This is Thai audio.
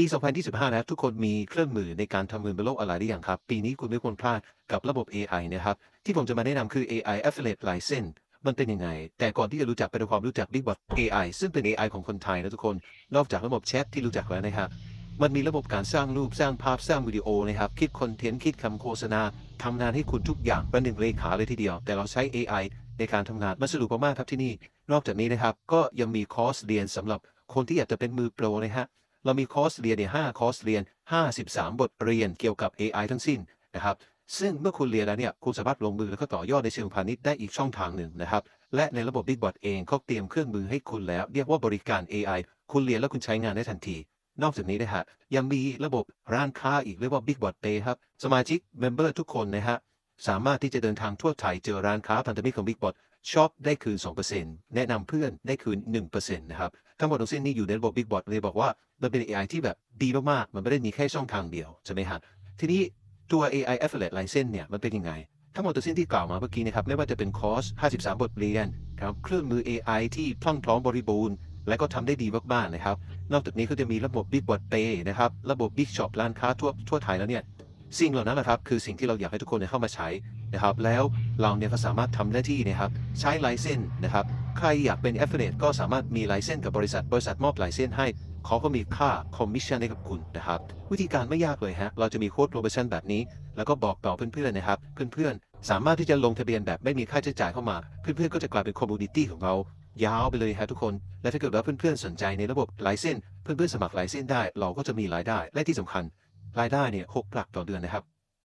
ปี 2025 แล้วทุกคนมีเครื่องมือในการทำเงินบนโลกออนไลน์ได้อย่างครับ ปีนี้คุณไม่ควรพลาดกับระบบ AI นะครับ ที่ผมจะมาแนะนำคือ AI Affiliate License มันเป็นยังไง แต่ก่อนที่จะรู้จักไปดูความรู้จัก BigBot AI ซึ่งเป็น AI ของคนไทยนะทุกคน นอกจากระบบแชทที่รู้จักแล้วนะครับ มันมีระบบการสร้างรูปสร้างภาพสร้างวิดีโอนะครับ คิดคอนเทนต์คิดคำโฆษณาทำงานให้คุณทุกอย่างเป็นหนึ่งเลขาเลยทีเดียว แต่เราใช้ AI ในการทำงานมันสะดวกมากครับที่นี่ นอกจากนี้นะครับก็ยังมีคอร์สเรียนสำหรับคนที่อยากจะเป็นมือโปรนะฮะ เรามีคอร์สเรียนเนี่ย5คอร์สเรียน 53 บทเรียนเกี่ยวกับ AI ทั้งสิ้นนะครับซึ่งเมื่อคุณเรียนแล้วเนี่ยคุณสามารถลงมือแล้วก็ต่อยอดในเชิงพาณิชย์ได้อีกช่องทางหนึ่งนะครับ และในระบบ BigBot เองเขาเตรียมเครื่องมือให้คุณแล้ว เรียกว่าบริการ AI คุณเรียนแล้วคุณใช้งานได้ทันที นอกจากนี้นะฮะยังมีระบบร้านค้าอีกเรียกว่า BigBot Pay ครับสมาชิกเมมเบอร์ทุกคนนะฮะ สามารถที่จะเดินทางทั่วไทยเจอร้านค้าพันธมิตรของ BigBot ช็อปได้คืน 2%แนะนำเพื่อนได้คืน 1%นะครับ ทั้งหมดทั้งสิ้นนี่อยู่ในระบบ BigBot เลยบอกว่า มันเป็น AI ที่แบบดีมากๆ มันไม่ได้มีแค่ช่องทางเดียว ใช่ไหมฮะทีนี้ตัว AI Affiliate License เนี่ย มันเป็นยังไง ทั้งหมดทั้งสิ้นที่กล่าวมาเมื่อกี้นะครับ ไม่ว่าจะเป็นคอร์ส 53 บทเรียนครับเครื่องมือ AI ที่พรั่งพร้อมบริบูรณ์ และก็ทำได้ดีมากๆนะครับ นอกจากนี้ก็จะมีระบบ BigBot Pay นะครับ ระบบ Big Shop ร้านค้าทั่วทั่วไทยแล้วเนี่ย สิ่งเหล่านั้นแหละครับคือสิ่งที่เราอยากให้ทุกคนเข้ามาใช้นะครับ แล้วเราเนี่ยก็สามารถทำหน้าที่นะครับใช้ไลเซนนะครับ ใครอยากเป็น affiliate ก็สามารถมีไลเซนกับบริษัท บริษัทมอบไลเซนให้เขาก็มีค่าคอมมิชชั่นให้กับคุณนะครับ วิธีการไม่ยากเลยฮะเราจะมีโค้ดโปรโมชั่นแบบนี้ แล้วก็บอกต่อเพื่อนๆนะครับ เพื่อนๆ สามารถที่จะลงทะเบียนแบบไม่มีค่าใช้จ่ายเข้ามา เพื่อนๆก็จะกลายเป็นคอมมูนิตี้ของเรายาวไปเลยฮะทุกคน และถ้าเกิดว่าเพื่อนๆสนใจในระบบไลเซนเพื่อนๆสมัครไลเซนได้ เราก็จะมีรายได้ และที่สำคัญ รายได้เนี่ยหกหลักต่อเดือนนะครับ